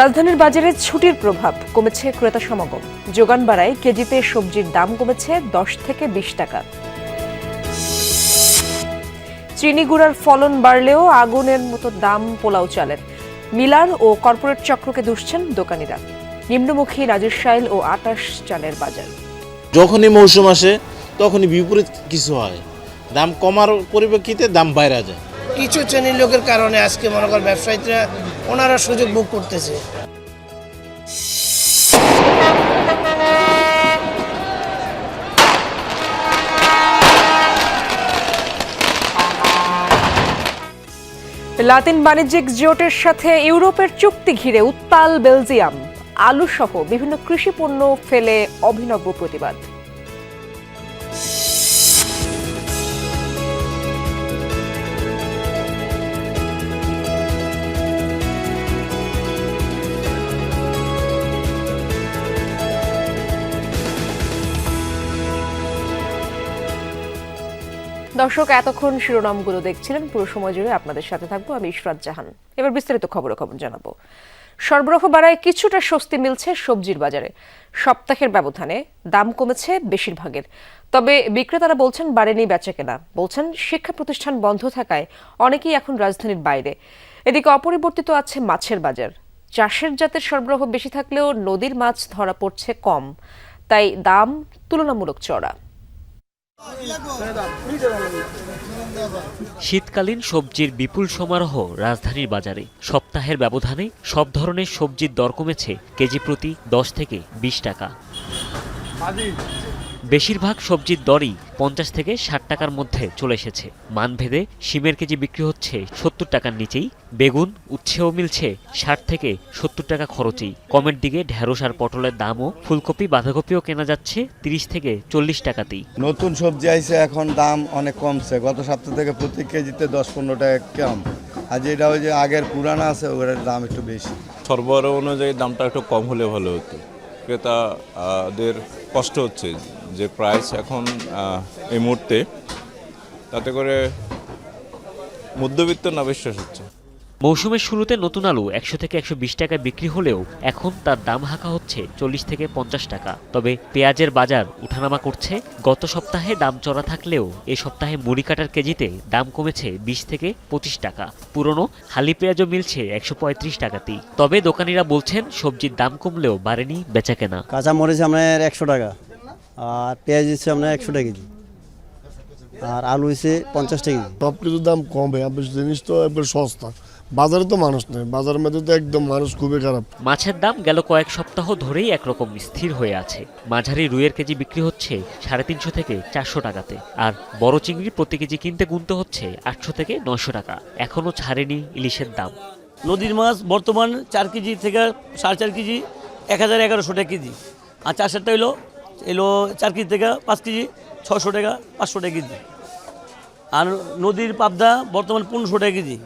রাজধানীর বাজারে ছুটির প্রভাব কমেছে ক্রেতা সমাগম। যোগান বাড়ায় কেজিতে সবজির দাম কমেছে দশ থেকে বিশ টাকা। চিনি গুঁড়ার ফলন বাড়লেও আগুনের মতো দাম পোলাও চালের। মিলার ও কর্পোরেট চক্রকে দুষছেন দোকানিরা। নিম্নমুখী রাজস্বাইল ও আটাশ চালের বাজার। যখনই মৌসুম আসে, তখনই বিপরীত কিছু হয়। দাম কমার পরিপ্রেক্ষিতে দাম বাইরে যায়। কিছু শ্রেণির লোকের কারণে আজকে মনে কর ব্যবসায়ীরা ওনারা সুযোগ ভোগ করতেছে। লাতিন বাণিজ্যিক জোটের সাথে ইউরোপের চুক্তি ঘিরে উত্তাল বেলজিয়াম। আলু সহ বিভিন্ন কৃষি পণ্য ফেলে অভিনব প্রতিবাদ। দর্শক, এতক্ষণ শিরোনামগুলো দেখছিলেন। পুরো সময় জুড়ে আপনাদের সাথে থাকব আমি ইশরাত জাহান। এবার বিস্তারিত খবরে খবর জানাব। সরবরাহ বাড়ায় কিছুটা স্বস্তি মিলছে সবজির বাজারে। সপ্তাহের ব্যবধানে দাম কমেছে বেশিরভাগের। তবে বিক্রেতারা বলছেন, বাড়েনি বেচা কেনা বলছেন শিক্ষা প্রতিষ্ঠান বন্ধ থাকায় অনেকেই এখন রাজধানীর বাইরে। এদিকে অপরিবর্তিত আছে মাছের বাজার। চাষের জাতের সরবরাহ বেশি থাকলেও নদীর মাছ ধরা পড়ছে কম। তাই দাম তুলনামূলক চড়া শীতকালীন সবজির বিপুল সমারোহ রাজধানীর বাজারে। সপ্তাহের ব্যবধানে সব ধরনের সবজির দর কমেছে কেজি প্রতি দশ থেকে বিশ টাকা। বেশিরভাগ সবজির দরই পঞ্চাশ থেকে ষাট টাকার মধ্যে চলে এসেছে। মানভেদে শিমের কেজি বিক্রি হচ্ছে সত্তর টাকার নিচেই। বেগুন উচ্ছেও মিলছে ষাট থেকে সত্তর টাকা খরচেই। কমের দিকে ঢেঁড়স আর পটলের দামও ফুলকপি বাঁধাকপিও কেনা যাচ্ছে তিরিশ থেকে চল্লিশ টাকাতেই। নতুন সবজি আইছে এখন দাম অনেক কমছে। গত সপ্তাহ থেকে প্রতি কেজিতে দশ পনেরো টাকা কম। আর যেটা ওই যে আগের পুরানো আছে ওটার দাম একটু বেশি। সরবরাহ অনুযায়ী দামটা একটু কম হলে ভালো হতো। ক্রেতাদের কষ্ট হচ্ছে যে প্রাইস এখন এই মুহূর্তে তাতে করে মধ্যবিত্ত না বিশ্বাস হচ্ছে মৌসুমের শুরুতে নতুন আলু একশো থেকে একশো বিশ টাকায় বিক্রি হলেও এখন তার দাম হাঁকা হচ্ছে চল্লিশ থেকে পঞ্চাশ টাকা। তবে পেঁয়াজের বাজার উঠানামা করছে। গত সপ্তাহে দাম চড়া থাকলেও এ সপ্তাহে মুড়ি কাটার কেজিতে দাম কমেছে বিশ থেকে পঁচিশ টাকা। পুরনো হালি পেঁয়াজও মিলছে একশো পঁয়ত্রিশ টাকাতেই। তবে দোকানিরা বলছেন সবজির দাম কমলেও বাড়েনি বেচাকেনা। কাঁচা মরিচ আপনার একশো টাকা আর পেঁয়াজ হচ্ছে আপনার একশো টাকা কেজি আর আলু হচ্ছে পঞ্চাশ টাকা কেজি। সব কিছুর দাম কমে জিনিস তো একবার সস্তা। বাজারে তো মানুষ নেই বাজারের মধ্যে তো একদম মানুষ খুবই খারাপ। মাছের দাম গেল কয়েক সপ্তাহ ধরেই একরকম স্থির হয়ে আছে। মাঝারি রুইয়ের কেজি বিক্রি হচ্ছে সাড়ে তিনশো থেকে চারশো টাকাতে আর বড় চিংড়ি প্রতি কেজি কিনতে গুনতে হচ্ছে আটশো থেকে নয়শো টাকা। এখনও ছাড়েনি ইলিশের দাম। নদীর মাছ বর্তমান চার কেজি থেকে সাড়ে চার কেজি এক হাজার এগারোশো টাকা কেজি। আর চাষেরটা হইল এলো চার কেজি থেকে পাঁচ কেজি ছশো টাকা পাঁচশো টাকা কেজি। আর নদীর পাবদা বর্তমান পনেরোশো টাকা কেজি।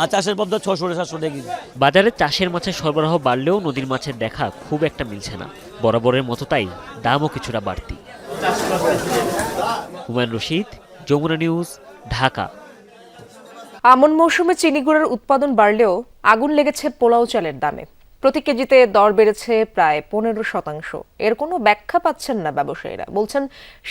আর চাষের পাবদা ছশো সাতশো টাকা কেজি বাজারে চাষের মাছের সরবরাহ বাড়লেও নদীর মাছের দেখা খুব একটা মিলছে না। বরাবরের মতো তাই দামও কিছুটা বাড়তি। হুমায়ুন রশিদ যমুনা নিউজ ঢাকা। আমন মৌসুমে চিনি গুঁড়ার উৎপাদন বাড়লেও আগুন লেগেছে পোলাও চালের দামে। প্রতি কেজিতে দর বেড়েছে প্রায় পনেরো শতাংশ। এর কোনো ব্যাখ্যা পাচ্ছেন না ব্যবসায়ীরা। বলছেন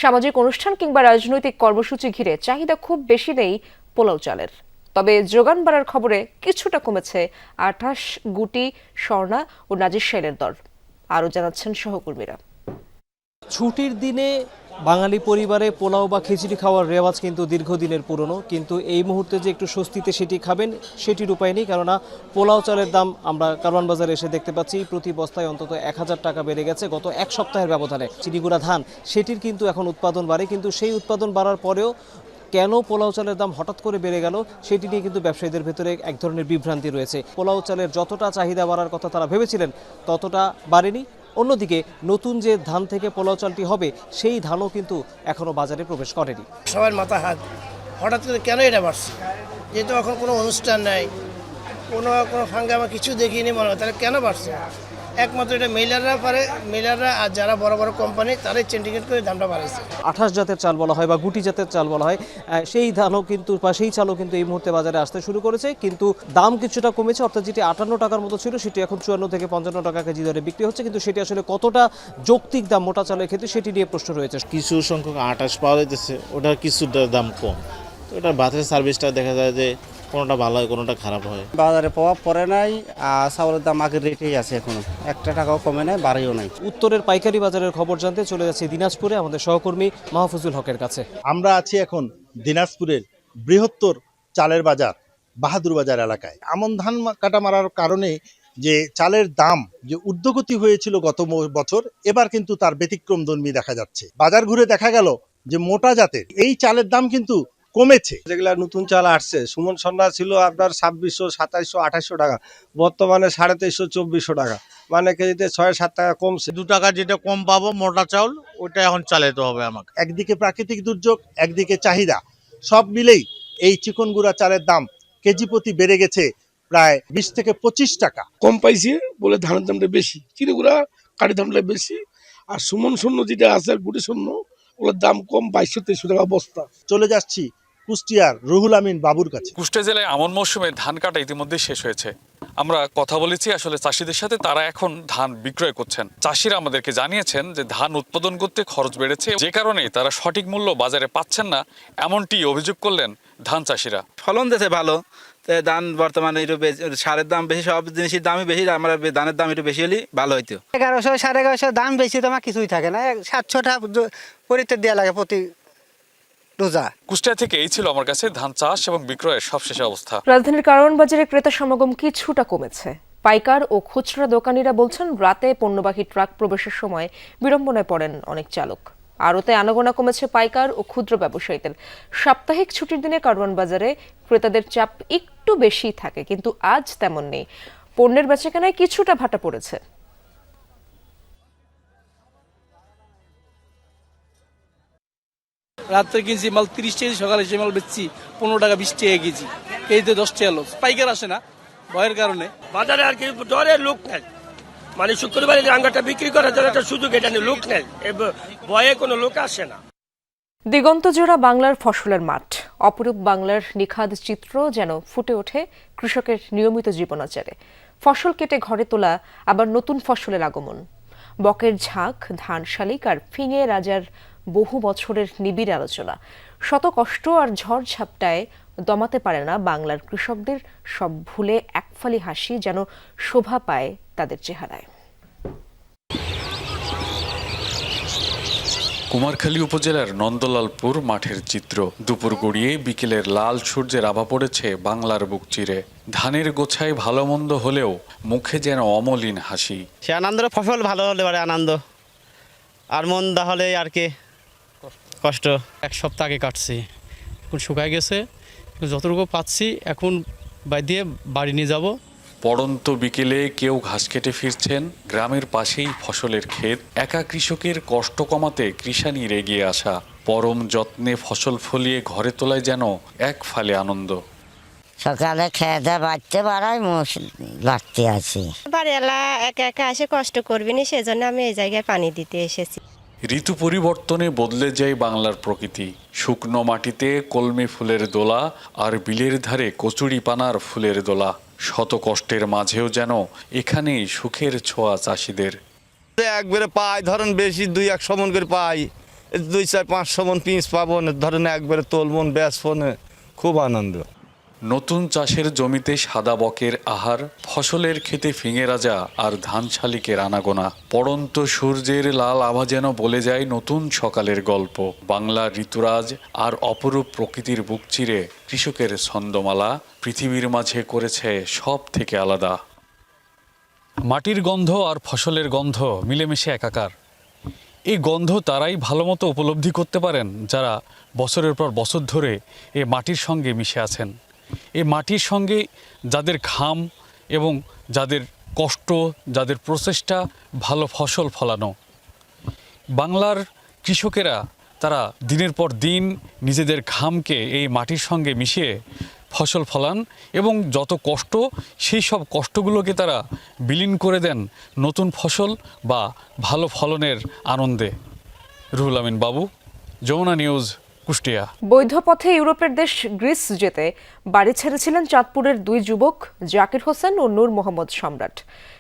সামাজিক অনুষ্ঠান কিংবা রাজনৈতিক কর্মসূচি ঘিরে চাহিদা খুব বেশি নেই পোলাও চালের। তবে যোগান বাড়ার খবরে কিছুটা কমেছে আঠাশ গুটি স্বর্ণা ও নাজির শাইলের দর। আরও জানাচ্ছেন সহকর্মীরা। ছুটির দিনে বাঙালি পরিবারে পোলাও বা খিচুড়ি খাওয়ার রেওয়াজ কিন্তু দীর্ঘদিনের পুরনো, কিন্তু এই মুহূর্তে যে একটু স্বস্তিতে সেটি খাবেন, সেটির উপায় নেই, কেননা পোলাও চালের দাম আমরা কারওয়ান বাজারে এসে দেখতে পাচ্ছি, প্রতি বস্তায় অন্তত এক হাজার টাকা বেড়ে গেছে গত এক সপ্তাহের ব্যবধানে। চিনিগুড়া ধান, সেটির কিন্তু এখন উৎপাদন বাড়ে, কিন্তু সেই উৎপাদন বাড়ার পরেও কেন পোলাও চালের দাম হঠাৎ করে বেড়ে গেল সেটি নিয়ে কিন্তু ব্যবসায়ীদের ভেতরে এক ধরনের বিভ্রান্তি রয়েছে। পোলাও চালের যতটা চাহিদা বাড়ার কথা তারা ভেবেছিলেন, ততটা বাড়েনি। অন্যদিকে নতুন যে ধান থেকে পোলাও চালটি হবে, সেই ধানও কিন্তু এখনও বাজারে প্রবেশ করেনি। সবার মাথা হাত। হঠাৎ করে কেন এটা বাড়ছে? যেহেতু এখন কোনো অনুষ্ঠান নাই, কোনো কোনো ফাঙ্গামা কিছু দেখিনি মনে হয়, তাহলে কেন বাড়ছে? একমাত্র এটা মিলাররা পারে মিলাররা আর যারা বড় বড় কোম্পানি তারাই সিন্ডিকেট করে দামটা বাড়াইছে। আঠাশ জাতের চাল বলা হয় বা গুটি জাতের চাল বলা হয় সেই ধানও কিন্তু বা সেই চালও কিন্তু এই মুহূর্তে বাজারে আসতে শুরু করেছে কিন্তু দাম কিছুটা কমেছে অর্থাৎ যেটি আটান্ন টাকার মতো ছিল সেটি এখন চুয়ান্ন থেকে পঞ্চান্ন টাকা কেজি দরে বিক্রি হচ্ছে কিন্তু সেটি আসলে কতটা যৌক্তিক দাম মোটা চালের ক্ষেত্রে সেটি নিয়ে প্রশ্ন রয়েছে। কিছু সংখ্যক আটাশ পাওয়া যাইতেছে ওটার কিছুটা দাম কম। তো ওটার বাসের সার্ভিসটা দেখা যায় যে কোনোটা ভালো হয় কোনোটা খারাপ হয়? বাজারে প্রভাব পড়ে নাই আর চাউলের দাম আগের রেটেই আছে এখনও। একটা টাকাও কমে নাই বাড়িও নাই। উত্তরের পাইকারি বাজারের খবর জানতে চলে যাচ্ছে দিনাজপুরে আমাদের সহকর্মী মাহফুজুল হকের কাছে। আমরা আছি এখন দিনাজপুরের বৃহত্তর চালের বাজার বাহাদুর বাজার এলাকায়। আমন ধান কাটা মারার কারণে যে চালের দাম যে ঊর্ধ্বগতি হয়েছিল গত বছর এবার কিন্তু তার ব্যতিক্রম ধর্মী দেখা যাচ্ছে। বাজার ঘুরে দেখা গেল যে মোটা জাতের এই চালের দাম কিন্তু কমেছে। যেগুলা নতুন চাল আসছে সুমন সন্ধ্যা ছিল আপনার ছাব্বিশশো সাতাইশশো আঠাশশো টাকা বর্তমানে সাড়ে তেইশশো চব্বিশশো টাকা। মানে কেজিতে ছয় সাত টাকা কমছে। দু টাকা যেটা কম পাবো মোটা চাউল ওটা এখন চালাতে হবে আমাকে। একদিকে প্রাকৃতিক দুর্যোগ একদিকে চাহিদা। সব মিলেই এই চিকনগুড়া চালের দাম কেজি প্রতি বেড়ে গেছে প্রায় বিশ থেকে পঁচিশ টাকা। কম পাইছে বলে ধানের দামটা বেশি চিনিগুড়া কাঠি দামটা বেশি। আর সুমন শূন্য যেটা আছে গুটি শূন্য ওগুলোর দাম কম বাইশশো তেইশশো টাকা বস্তা। চলে যাচ্ছি কুষ্টিয়ার রুহুল আমিন বাবুর কাছে। কুষ্টিয়া জেলায় আমন মৌসুমে ধান কাটা ইতিমধ্যে শেষ হয়েছে। আমরা কথা বলেছি আসলে চাষিদের সাথে তারা এখন ধান বিক্রয় করছেন। চাষিরা আমাদেরকে জানিয়েছেন যে ধান উৎপাদন করতে খরচ বেড়েছে যে কারণে তারা সঠিক মূল্য বাজারে পাচ্ছেন না এমনটি অভিযোগ করলেন ধান চাষিরা। ফলন দেশে ভালো ধান বর্তমানে একটু সারের দাম বেশি সব জিনিসের দামই বেশি আমরা ধানের দাম একটু বেশি হলে ভালো হইতো। এগারোশো সাড়ে এগারোশো দাম বেশি তোমার কিছুই থাকে না সাতশো টাকা পরিত্যাগ দেওয়া লাগে প্রতি রোজা। কুষ্টিয়া থেকে এই ছিল আমার কাছে ধান চাষ এবং বিক্রয়ের সবশেষ অবস্থা। রাজধানীর কারণ বাজারে ক্রেতা সমাগম কিছুটা কমেছে। পাইকার ও খুচরা দোকানিরা বলছেন রাতে পণ্যবাহী ট্রাক প্রবেশের সময় বিড়ম্বনায় পড়েন অনেক চালক। আড়তে আনাগোনা কমেছে পাইকার ও ক্ষুদ্র ব্যবসায়ীদের। সাপ্তাহিক ছুটির দিনে কারওয়ান বাজারে ক্রেতাদের চাপ একটু বেশি থাকে কিন্তু আজ তেমন নেই। পণ্যের বেচাকেনায় কিছুটা ভাটা পড়েছে। রাত্রে কিনছি মাল তিরিশ কেজি সকালে সে মাল বেচছি পনেরো টাকা বিশ টাকা কেজি। কেজিতে দশ টাকা লস পাইকার আসে না ভয়ের কারণে। বাজারে আর কি ডরে লোক নেই। মানে শুক্রবারে যে আঙ্গারটা বিক্রি করার জন্য একটা সুযোগ এটা নিয়ে লোক নেই। ভয়ে কোনো লোক আসে না। দিগন্তজোড়া বাংলার ফসলের মাঠ। অপরূপ বাংলার নিখাদ চিত্র যেন ফুটে ওঠে কৃষকের নিয়মিত জীবনাচারে। ফসল কেটে ঘরে তোলা আবার নতুন ফসলের আগমন। বকের ঝাঁক ধান শালিক আর ফিঙে রাজার বহু বছরের নিবিড় আলোচনা। শত কষ্ট আর ঝড় ঝাপটায় দমাতে পারে না বাংলার কৃষকদের। সব ভুলে একফালি হাসি যেন শোভা পায় তাদের চেহারায়। কুমারখালী উপজেলার নন্দলালপুর মাঠের চিত্র। দুপুর গড়িয়ে বিকেলের লাল সূর্যের আভা পড়েছে বাংলার বুক চিরে। ধানের গোছায় ভালো মন্দ হলেও মুখে যেন অমলিন হাসি। সে আনন্দ ফসল ভালো হলে পারে আনন্দ। আর মন্দা হলে আর কি কষ্ট। এক সপ্তাহ আগে কাটছি। এখন শুকায় গেছে। যতটুকু পাচ্ছি এখন বাই দিয়ে বাড়ি নিয়ে যাব। পড়ন্ত বিকেলে কেউ ঘাস কেটে ফিরছেন। গ্রামের পাশেই ফসলের ক্ষেত। একা কৃষকের কষ্ট কমাতে কৃষানির এগিয়ে আসা। পরম যত্নে ফসল ফলিয়ে ঘরে তোলায় যেন এক ফালে আনন্দ। সকালে খেতে বাড়তে পারাই লাগতে আছি। বাড়িওয়ালা একা একা এসে কষ্ট করবি না সেজন্য আমি এই জায়গায় পানি দিতে এসেছি। ঋতু পরিবর্তনে বদলে যায় বাংলার প্রকৃতি। শুকনো মাটিতে কলমে ফুলের দোলা আর বিলের ধারে কচুরি পানার ফুলের দোলা। শত কষ্টের মাঝেও যেন এখানেই সুখের ছোঁয়া চাষিদের। একবারে পাই, ধরেন বেশি দুই, এক সমন করে পাই। দুই, চার, পাঁচ সমন পিস পাবো, ধরেন একবারে তোলমন ব্যাস ফোনে খুব আনন্দ। নতুন চাষের জমিতে সাদা বকের আহার, ফসলের খেতে ফিঙে রাজা আর ধান শালিকের আনাগোনা। পড়ন্ত সূর্যের লাল আভা যেন বলে যায় নতুন সকালের গল্প। বাংলা ঋতুরাজ আর অপরূপ প্রকৃতির বুক চিরে কৃষকের ছন্দমালা, পৃথিবীর মাঝে করেছে সব থেকে আলাদা। মাটির গন্ধ আর ফসলের গন্ধ মিলেমিশে একাকার। এই গন্ধ তারাই ভালোমতো উপলব্ধি করতে পারেন যারা বছরের পর বছর ধরে এই মাটির সঙ্গে মিশে আছেন। এই মাটির সঙ্গে যাদের ঘাম এবং যাদের কষ্ট, যাদের প্রচেষ্টা, ভালো ফসল ফলানো। বাংলার কৃষকেরা তারা দিনের পর দিন নিজেদের ঘামকে এই মাটির সঙ্গে মিশিয়ে ফসল ফলান এবং যত কষ্ট, সেই সব কষ্টগুলোকে তারা বিলীন করে দেন নতুন ফসল বা ভালো ফলনের আনন্দে। রুহুল আমিন বাবু, যমুনা নিউজ। কুষ্টিয়া। বৈধ পথে ইউরোপের দেশ গ্রিস যেতে বাড়ি ছেড়েছিলেন চাঁদপুরের দুই যুবক, জাকির হোসেন ও নূর মোহাম্মদ সম্রাট।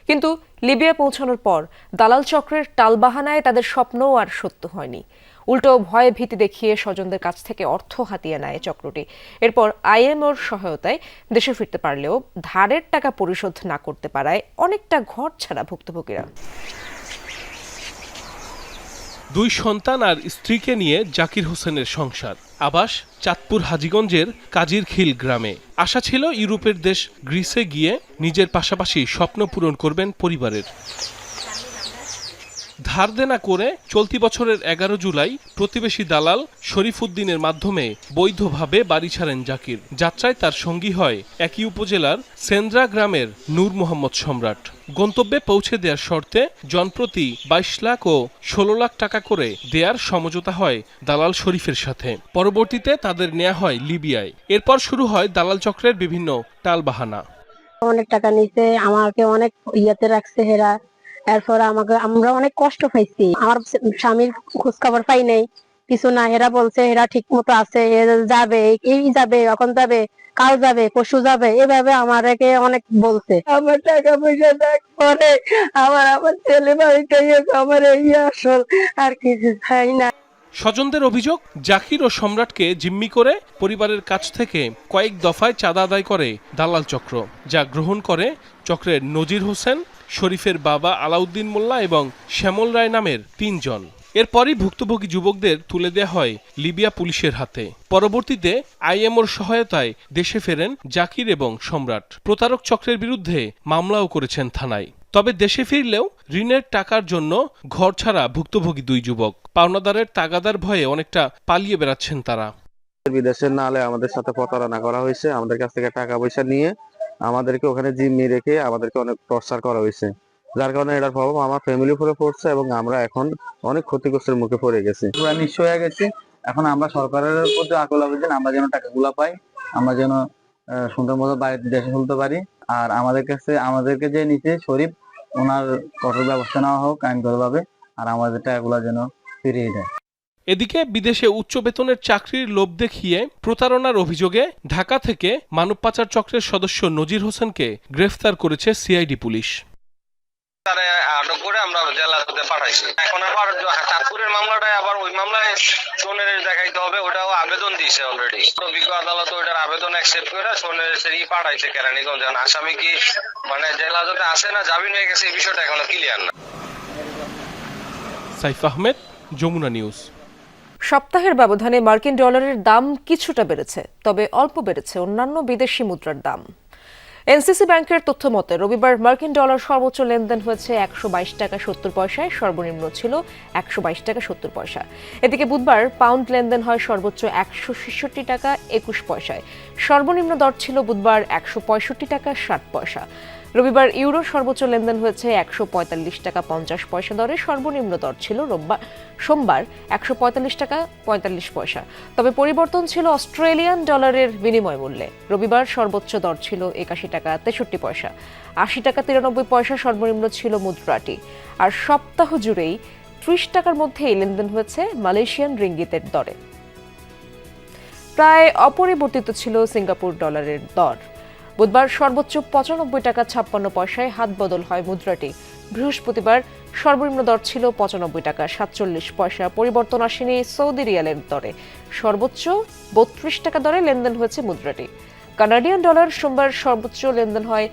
কিন্তু লিবিয়া পৌঁছানোর পর দালাল চক্রের টালবাহানায় তাদের স্বপ্নও আর সত্য হয়নি। উল্টো ভয়ে ভীতি দেখিয়ে স্বজনদের কাছ থেকে অর্থ হাতিয়ে নেয় চক্রটি। এরপর আইএমওর সহায়তায় দেশে ফিরতে পারলেও ধারের টাকা পরিশোধ না করতে পারায় অনেকটা ঘর ছাড়া ভুক্তভোগীরা। দুই সন্তান আর স্ত্রীকে নিয়ে জাকির হোসেনের সংসার। আবাস চাঁদপুর হাজিগঞ্জের কাজির খিল গ্রামে। আশা ছিল ইউরোপের দেশ গ্রিসে গিয়ে নিজের পাশাপাশি স্বপ্ন পূরণ করবেন পরিবারের। ধার দেনা করে চলতি বছরের এগারো জুলাই প্রতিবেশী দালাল শরীফ উদ্দিনের মাধ্যমে বৈধভাবে বাড়ি ছাড়েন জাকির। যাত্রায় তার সঙ্গী হয় একই উপজেলার সেন্দ্রা গ্রামের নূর মোহাম্মদ সম্রাট। গন্তব্যে পৌঁছে দেওয়ার শর্তে জনপ্রতি বাইশ লাখ ও ষোলো লাখ টাকা করে দেয়ার সমঝোতা হয় দালাল শরীফের সাথে। পরবর্তীতে তাদের নেওয়া হয় লিবিয়ায়। এরপর শুরু হয় দালাল চক্রের বিভিন্ন টালবাহানা। অনেক টাকা নিছে, আমাকে অনেক ইয়েতে রাখছে হেরা। এরপর আমাকে আমরা অনেক কষ্ট পাইছি। আমার স্বামীর খোঁজ খবর পাই নাই। কিছু না হেরা বলছে হেরা ঠিক মতো আছে যাবে এই যাবে এখন যাবে কাল যাবে পশু যাবে এভাবে আমাকে অনেক বলছে। আমার টাকা পয়সা দেখ পরে আমার আমার ছেলে বাড়িটাই আমার এই আসল আর কিছু চাই না। স্বজনদের অভিযোগ জাকির ও সম্রাটকে জিম্মি করে পরিবারের কাছ থেকে কয়েক দফায় চাঁদা আদায় করে দালাল চক্র যা গ্রহণ করে চক্রের নজির হোসেন শরীফের বাবা আলাউদ্দিন মোল্লা এবং শ্যামল রায় নামের তিনজন। এরপরই ভুক্তভোগী যুবকদের তুলে দেওয়া হয় লিবিয়া পুলিশের হাতে। পরবর্তীতে আইএমওর সহায়তায় দেশে ফেরেন জাকির এবং সম্রাট। প্রতারক চক্রের বিরুদ্ধে মামলাও করেছেন থানায়। তবে দেশে ফিরলেও ঋণের টাকার জন্য ঘর ছাড়া ভুক্তভোগী দুই যুবক। পাওনাদারের তাগাদার ভয়ে অনেকটা পালিয়ে বেড়াচ্ছেন তারা। বিদেশের নালে আমাদের সাথে প্রতারণা করা হয়েছে। আমাদের কাছ থেকে টাকা পয়সা নিয়ে আমাদেরকে ওখানে জিম্মি রেখে আমাদেরকে অনেক টর্চার করা হয়েছে। যার কারণে এটার প্রভাব আমার ফ্যামিলির উপরে পড়ছে এবং আমরা এখন অনেক ক্ষতিগ্রস্তের মুখে পড়ে গেছি। পুরা নিঃস্ব হয়ে গেছে। এখন আমরা সরকারের প্রতি আকুল আবেদন, আমরা যেন টাকাগুলা পাই, আমরা যেন সুন্দর মতো বাড়িতে দেশে চলতে পারি। আর আমাদের কাছে, আমাদেরকে যে নিচে শরীফ, ওনার কঠোর ব্যবস্থা নেওয়া হোক আইনগতভাবে, আর আমাদের টাকাগুলা যেন ফিরিয়ে দেয়। এদিকে বিদেশে উচ্চ বেতনের চাকরির লোভ দেখিয়ে প্রতারণার অভিযোগে ঢাকা থেকে মানব পাচার চক্রের সদস্য নজির হোসেনকে গ্রেফতার করেছে সিআইডি পুলিশ। তারা আটক করে আমরা জেলাতে পাঠাইছি। এখন আবার চাঁদপুরের মামলাটায় আবার ওই মামলায় সোনের দেখাইতে হবে ওটাও আবেদন দিয়েছে অলরেডি বিজ্ঞ আদালত ওইটার আবেদন অ্যাকসেপ্ট করে সোনের পাঠাইছে কেরানীগঞ্জ। আসামি কি মানে জেলা হাজতে আসে না জামিন হয়ে গেছে এই বিষয়টা এখনও ক্লিয়ার না। সাইফ আহমেদ যমুনা নিউজ। সপ্তাহের ব্যবধানে মার্কিন ডলারের দাম কিছুটা বেড়েছে, তবে অল্প বেড়েছে অন্যান্য বিদেশি মুদ্রার দাম। এনসিসি ব্যাংকের তথ্য মতে, রবিবার মার্কিন ডলার সর্বোচ্চ লেনদেন হয়েছে একশো বাইশ টাকা সত্তর পয়সায়, সর্বনিম্ন ছিল একশো বাইশ টাকা সত্তর পয়সা। এদিকে বুধবার পাউন্ড লেনদেন হয় সর্বোচ্চ একশো ছেষট্টি টাকা একুশ পয়সায়। সর্বনিম্ন দর ছিল বুধবার একশো পঁয়ষট্টি টাকা ষাট পয়সা। রবিবার ইউরো সর্বোচ্চ লেনদেন হয়েছে একশো পঁয়তাল্লিশ টাকা পঞ্চাশ পয়সা দরে। সর্বনিম্ন দর ছিল রোববার সোমবার একশো পঁয়তাল্লিশ টাকা পঁয়তাল্লিশ পয়সা। তবে পরিবর্তন ছিল অস্ট্রেলিয়ান ডলারের বিনিময় মূল্যে। রবিবার সর্বোচ্চ দর ছিল একাশি টাকা তেষট্টি পয়সা। আশি টাকা তিরানব্বই পয়সা সর্বনিম্ন ছিল মুদ্রাটি। আর সপ্তাহ জুড়েই ত্রিশ টাকার মধ্যেই লেনদেন হয়েছে মালয়েশিয়ান রিঙ্গিতের দরে। প্রায় অপরিবর্তিত ছিল সিঙ্গাপুর ডলারের দর। বুধবার সর্বোচ্চ পঁচানব্বই টাকা ছাপ্পান্ন পয়সায় হাত বদল হয় মুদ্রাটি। বৃহস্পতিবার সর্বনিম্ন দর ছিল পঁচানব্বই টাকা সাতচল্লিশ পয়সা, পরিবর্তন আসেনি সৌদি রিয়ালের দরে। সর্বোচ্চ বত্রিশ টাকা দরে লেনদেন হয়েছে মুদ্রাটি। কানাডিয়ান ডলার সোমবার সর্বোচ্চ লেনদেন হয়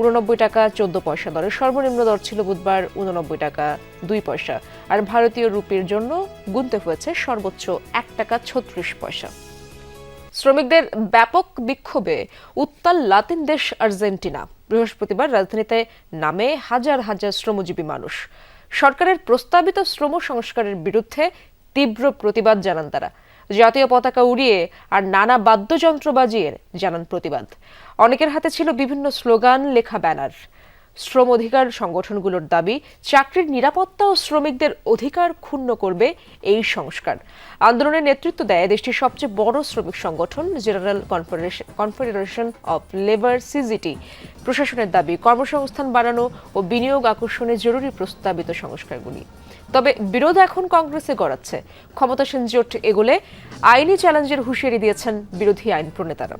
উননব্বই টাকা চোদ্দ পয়সা দরে। সর্বনিম্ন দর ছিল বুধবার উননব্বই টাকা দুই পয়সা। আর ভারতীয় রুপির জন্য গুনতে হয়েছে সর্বোচ্চ এক টাকা ছত্রিশ পয়সা। শ্রমিকদের ব্যাপক বিক্ষোভে উত্তাল লাতিন দেশ আর্জেন্টিনা। বৃহস্পতিবার রাজধানীতে নামে হাজার হাজার শ্রমজীবী মানুষ। সরকারের প্রস্তাবিত শ্রম সংস্কারের বিরুদ্ধে তীব্র প্রতিবাদ জানান তারা। জাতীয় পতাকা উড়িয়ে আর নানা বাদ্যযন্ত্র বাজিয়ে জানান প্রতিবাদ। অনেকের হাতে ছিল বিভিন্ন স্লোগান, লেখা ব্যানার। শ্রম অধিকার সংগঠনগুলোর দাবি, চাকরির নিরাপত্তা ও শ্রমিকদের অধিকার ক্ষুণ্ণ করবে এই সংস্কার। আন্দোলনের নেতৃত্ব দেয় দেশটির সবচেয়ে বড় শ্রমিক সংগঠন General Confederation of Labour CGT প্রশাসনের দাবি, কর্মসংস্থান বাড়ানো ও বিনিয়োগ আকর্ষণে জরুরি প্রস্তাবিত সংস্কারগুলি। তবে বিরোধ এখন কংগ্রেসে গড়াচ্ছে। ক্ষমতাসীন জোট এগুলে আইনি চ্যালেঞ্জের হুঁশিয়ারি দিয়েছেন বিরোধী আইন প্রণেতারা।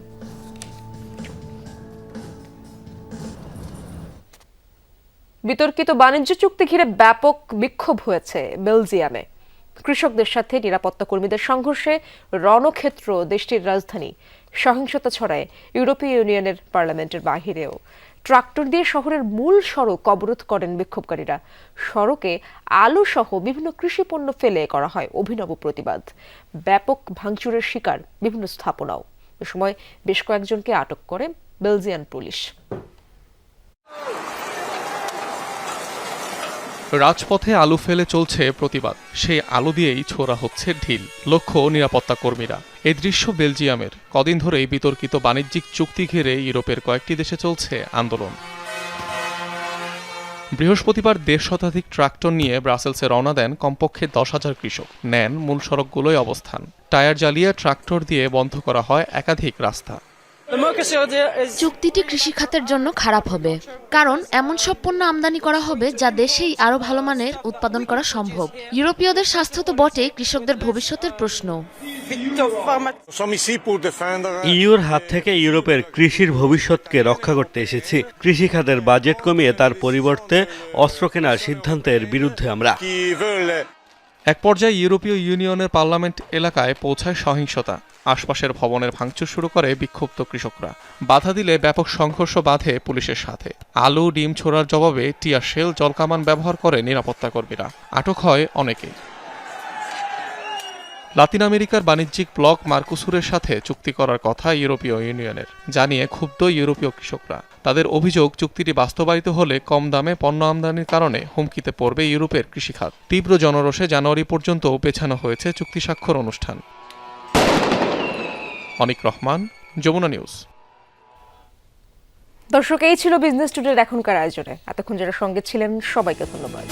বিতর্কিত বাণিজ্য চুক্তি ঘিরে ব্যাপক বিক্ষোভ হয়েছে বেলজিয়ামে। কৃষকদের সাথে নিরাপত্তা কর্মীদের সংঘর্ষে রণক্ষেত্র, দেশটির রাজধানী। সহিংসতা ছড়ায় ইউরোপীয় ইউনিয়নের পার্লামেন্টের বাহিরেও। ট্রাক্টর দিয়ে শহরের মূল সড়ক অবরোধ করেন বিক্ষোভকারীরা। সড়কে আলু সহ বিভিন্ন কৃষি পণ্য ফেলে করা হয় অভিনব প্রতিবাদ। ব্যাপক ভাঙচুরের শিকার বিভিন্ন স্থাপনাও। এ সময় বেশ কয়েকজনকে আটক করে বেলজিয়ান পুলিশ। রাজপথে আলু ফেলে চলছে প্রতিবাদ। সেই আলু দিয়েই ছোড়া হচ্ছে ঢিল। লক্ষ্য নিরাপত্তা কর্মীরা। এই দৃশ্য বেলজিয়ামের। কদিন ধরেই বিতর্কিত বাণিজ্যিক চুক্তি ঘিরে ইউরোপের কয়েকটি দেশে চলছে আন্দোলন। বৃহস্পতিবার দেড় শতাধিক ট্রাক্টর নিয়ে ব্রাসেলসে রওনা দেন কমপক্ষে দশ হাজার কৃষক। নেন মূল সড়কগুলোয় অবস্থান। টায়ার জ্বালিয়ে ট্রাক্টর দিয়ে বন্ধ করা হয় একাধিক রাস্তা। চুক্তিটি কৃষিখাতের জন্য খারাপ হবে কারণ এমন সব পণ্য আমদানি করা হবে যা দেশেই আরও ভালো মানের উৎপাদন করা সম্ভব। ইউরোপীয়দের স্বাস্থ্য তো বটে কৃষকদের ভবিষ্যতের প্রশ্ন। ইউর হাত থেকে ইউরোপের কৃষির ভবিষ্যৎকে রক্ষা করতে এসেছি। কৃষি খাতের বাজেট কমিয়ে তার পরিবর্তে অস্ত্র কেনার সিদ্ধান্তের বিরুদ্ধে আমরা। এক পর্যায়ে ইউরোপীয় ইউনিয়নের পার্লামেন্ট এলাকায় পৌঁছায় সহিংসতা। আশপাশের ভবনের ভাঙচুর শুরু করে বিক্ষুব্ধ কৃষকরা। বাধা দিলে ব্যাপক সংঘর্ষ বাঁধে পুলিশের সাথে। আলু, ডিম ছোড়ার জবাবে টিয়ার শেল, জলকামান ব্যবহার করে নিরাপত্তা কর্মীরা আটক হয় অনেকে লাতিন আমেরিকার বাণিজ্যিক ব্লক মার্কুসুরের সাথে চুক্তি করার কথা ইউরোপীয় ইউনিয়নের। জানিয়ে ক্ষুব্ধ ইউরোপীয় কৃষকরা, তাদের অভিযোগ চুক্তিটি বাস্তবায়িত হলে কম দামে পণ্য আমদানির কারণে হুমকিতে পড়বে ইউরোপের কৃষিখাত। তীব্র জনরোষে জানুয়ারি পর্যন্ত পেছানো হয়েছে চুক্তি স্বাক্ষর অনুষ্ঠান। অনিক রহমান, যমুনা নিউজ। দর্শক, এই ছিল বিজনেস টুডের এখনকার আয়োজনে। এতক্ষণ যারা সঙ্গে ছিলেন, সবাইকে ধন্যবাদ।